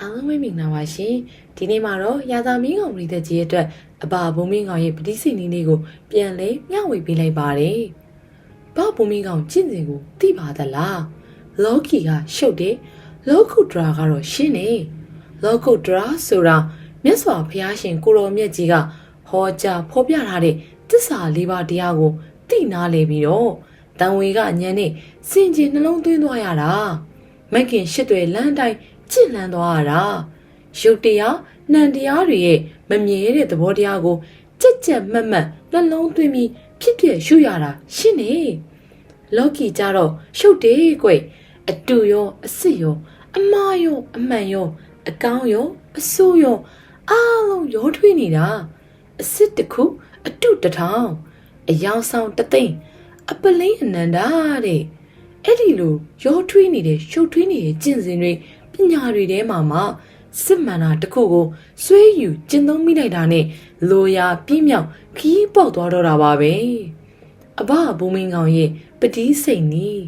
အားလုံးပဲမင်္ဂလာပါရှင်ဒီနေ့မှာတော့ရာသာမင်းကောင်ပြည်သက်ကြီးအတွက်အဘဘုံမင်းကောင်ရဲ့ပဋိစိတ်နည်းလေးကိုပြန်လဲမျှဝေပေးလိုက်ပါတယ်ဘဘုံမင်းကောင်ကျင့်စဉ်ကိုသိပါသလားလောကီကရှုပ်တယ်လောကုတရာကတော့ရှင်းနေလောကုတရာဆိုတာမြတ်စွာဘုရားရှင်ကိုရောမြတ်ကြီးကဟောကြားဖော်ပြထားတဲ့သစ္စာလေးပါးတရားကိုသိနာလေပြီးတော့တန်ဝေကညံနဲ့စင်ကြင်နှလုံးသွင်းသွားရတာမက်ကင်ရှစ်တွေလမ်းတိုင်း ကျင့်လန်းသွားရတာရုပ်တရားနှံတရားတွေရဲ့မမြဲတဲ့သဘောတရားကိုကြက်ကြက်မတ်မတ်နှလုံးသွင်းပြီးဖြစ်ဖြစ်ရှုရတာရှင်းနေလောကီကြတော့ရှုပ်တယ်ကွအတူရောအစ်စ်ရောအမားရောအမှန်ရောအကောင်းရောအဆိုးရောအားလုံးရောထွေးနေတာအစ်စ်တစ်ခုအတုတစ်ထောင်အယောင်ဆောင်တစ်သိန်းအပလိန်အနန္တာတဲ့အဲ့ဒီလိုရောထွေးနေတဲ့ရှုပ်ထွေးနေတဲ့ကျင့်စဉ်တွေ ပညာတွေထဲမှာမှစစ်မှန်တာတစ်ခုကိုစွဲယူကျင့်သုံးမိလိုက်တာနဲ့လိုရာပြင်းမြောက်ခီးပေါက်သွားတော့တာပါပဲအဘဘုံမင်းကောင်ရဲ့ပတိစိတ်နီး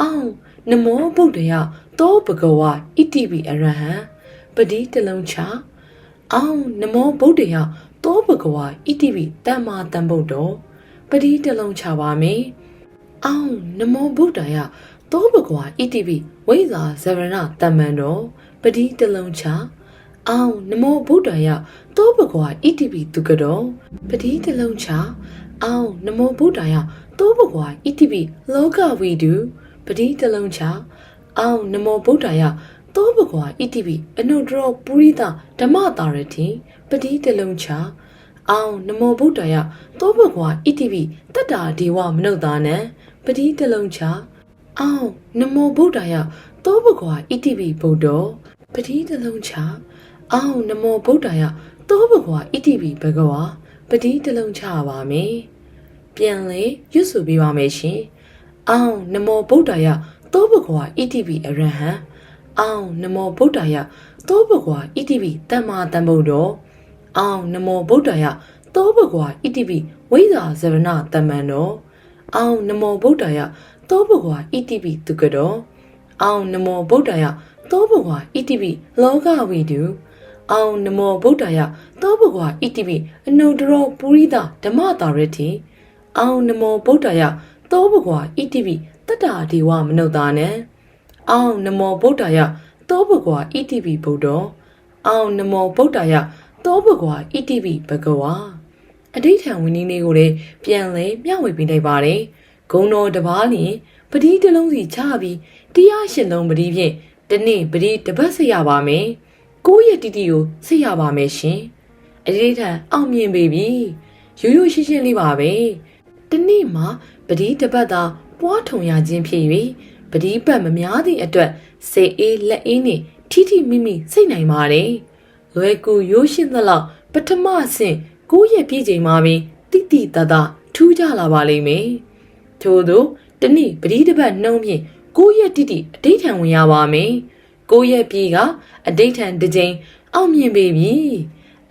အောင်နမောဗုဒ္ဓယသောဘဂဝါဣတိပိအရဟံပတိတလုံးချအောင်နမောဗုဒ္ဓယသောဘဂဝါဣတိပိတမ္မာတံဗုဒ္ဓောပတိတလုံးချပါမယ်အောင်နမောဗုဒ္ဓယ သောဘဂဝါဣတိပိဝိဇာဇရဏတမ္မန္တောပတိတလုံးချအောင်နမောဗုဒ္ဓယသောဘဂဝါဣတိပိတုကတောပတိတလုံးချအောင်နမောဗုဒ္ဓယသောဘဂဝါဣတိပိလောကဝိတုပတိတလုံးချအောင်နမောဗုဒ္ဓယသောဘဂဝါဣတိပိအနုတ္တရောပုရိသဓမ္မတာရတိပတိတလုံးချအောင်နမောဗုဒ္ဓယသောဘဂဝါဣတိပိတတ္တာဒေဝမနုဿာနံပတိတလုံးချ အောင်နမောဗုဒ္ဓယသောဘဂဝါဣတိပိဗုဒ္ဓောပတိတလုံးချအောင်နမောဗုဒ္ဓယသောဘဂဝါဣတိပိဘဂဝါပတိတလုံးချပါမယ်ပြန်လေရွတ်ဆိုပေးပါမယ်ရှင်အောင်နမောဗုဒ္ဓယသောဘဂဝါဣတိပိအရဟံအောင်နမောဗုဒ္ဓယသောဘဂဝါဣတိပိတမ္မာတံဗုဒ္ဓောအောင်နမောဗုဒ္ဓယသောဘဂဝါဣတိပိဝိဇာဇရဏတမ္မန္တောအောင်နမောဗုဒ္ဓယ သောဘဂဝါဣတိပိတုကတောအောင်နမောဗုဒ္ဓယသောဘဂဝါဣတိပိလောကဝိတုအောင်နမောဗုဒ္ဓယသောဘဂဝါဣတိပိအနုတ္တရောပုရိသဓမ္မတာရတိအောင်နမောဗုဒ္ဓယသောဘဂဝါဣတိပိတတ္တာဒေဝမနုဿာနံအောင်နမောဗုဒ္ဓယသောဘဂဝါဣတိပိဗုဒ္ဓောအောင်နမောဗုဒ္ဓယသောဘဂဝါဣတိပိဘဂဝါအဋိဌံဝင်းကြီးလေးကိုလည်းပြန်လဲမျှဝေပေးလိုက်ပါတယ် ဂုံတော်တစ်ပါးလျင်ပတိတစ်လုံးစီချပြီးတရားရှင်လုံးပတိဖြင့်တနေ့ပတိတစ်ပတ်ဆက်ရပါမယ်ကိုယ့်ရဲ့တီတီကိုဆက်ရပါမယ်ရှင်အဋိဌံအောင်မြင်ပေပြီရိုးရိုးရှင်းရှင်းလေးပါပဲတနေ့မှာပတိတစ်ပတ်သာပွားထုံရခြင်းဖြစ်၍ပတိပတ်မများသည့်အတွက်စိတ်အေးလက်အေးနဲ့ထိထိမိမိစိတ်နိုင်ပါတယ်လွယ်ကူရိုးရှင်းသလောက်ပထမဆင့်ကိုယ့်ရဲ့ပြည်ချိန်မှာပင်တိတိတတထူးကြလာပါလိမ့်မယ် ထို့သောတနေ့ပတိတစ်ပတ်နှုံးဖြင့်ကိုယ့်ရဲ့တိတိအဋိဌံဝင်ရပါမယ်ကိုယ့်ရဲ့ပြည်ကအဋိဌံတစ်ချိန်အောင်မြင်ပေပြီ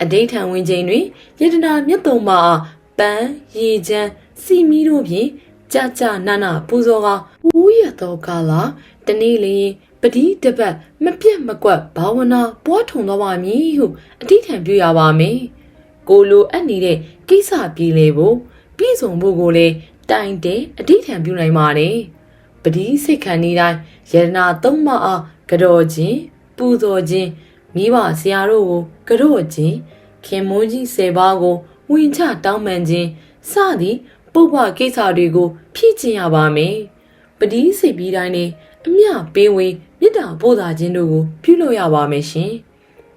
အဋိဌံဝင်ချိန်တွင်ယတနာမြတ်တုံမှာပန်းရေချမ်းစီမီတို့ဖြင့်ကြာကြာနာနာပူဇော်ကဦးရသောကာလတနေ့လျင်ပတိတပတ်မပြတ်မကွက်ဘာဝနာပွားထုံသွားပါမည်ဟုအဋိဌံပြုရပါမယ်ကိုလိုအပ်နေတဲ့ကိစ္စပြည်လေဖို့ပြည်စုံဖို့ကိုလည်း တိုင်တဲ့အဋိဌံပြုနိုင်ပါတယ်ပတိစိတ်ခံနေတိုင်းယရနာသုံးမအားကြော်ခြင်းပူဇော်ခြင်းမိဘဆရာတို့ကိုကြော့ခြင်းခင်မွန်းကြီး၁၀ပါးကိုဝင်ချတောင်းပန်ခြင်းစသည်ပုပ္ပကိစ္စတွေကိုဖြည့်ကျင်ရပါမယ်ပတိစိတ်ပြီးတိုင်းနဲ့အမျှပေးဝေမေတ္တာပို့တာခြင်းတို့ကိုပြုလုပ်ရပါမယ်ရှင်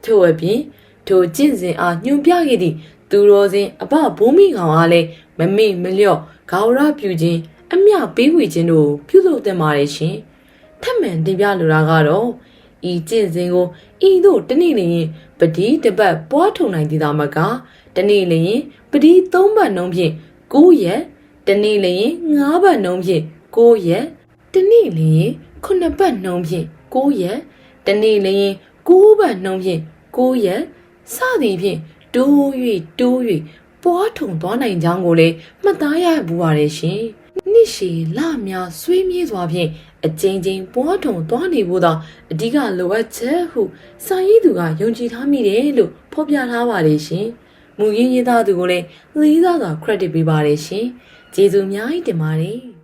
ထို့အပြင်ထိုကျင့်စဉ်အားညွန်ပြခဲ့သည့် သူတော်စင်အဘဘိုးမိကောင်အားလည်းမမေ့မလျော့ဂါဝရပြုခြင်းအမျှပေးဝေခြင်းတို့ကိုပြုလုပ်သင့်ပါတယ်ရှင်ထပ်မံတင်ပြလိုတာကတော့ဤကျင့်စဉ်ကိုဤတို့တနေ့လျင်ပတိတပတ်ပွားထုံနိုင်သေးတာမကတနေ့လျင်ပတိ၃ပတ်နှုံးဖြင့်9ရက်တနေ့လျင်9ပတ်နှုံးဖြင့်9ရက်တနေ့လျင်9ပတ်နှုံးဖြင့်9ရက်တနေ့လျင်9ပတ်နှုံးဖြင့်9ရက်စသည်ဖြင့် တိုး၍တိုး၍ပွားထုံသွားနိုင်ကြောင်းကိုလည်းမှတ်သားရဘူးပါရဲ့ရှင်။နိရှည်လများဆွေးမြေးစွာဖြင့်အကြိမ်ကြိမ်ပွားထုံသွားနေဖို့သာအဓိကလိုအပ်ချက်ဟုစာရေးသူကယုံကြည်ထားမိတယ်လို့ဖော်ပြထားပါတယ်ရှင်။မူရင်းရေးသားသူကိုလည်းလေးစားစွာ credit ပေးပါတယ်ရှင်။ကျေးဇူးအများကြီးတင်ပါတယ်။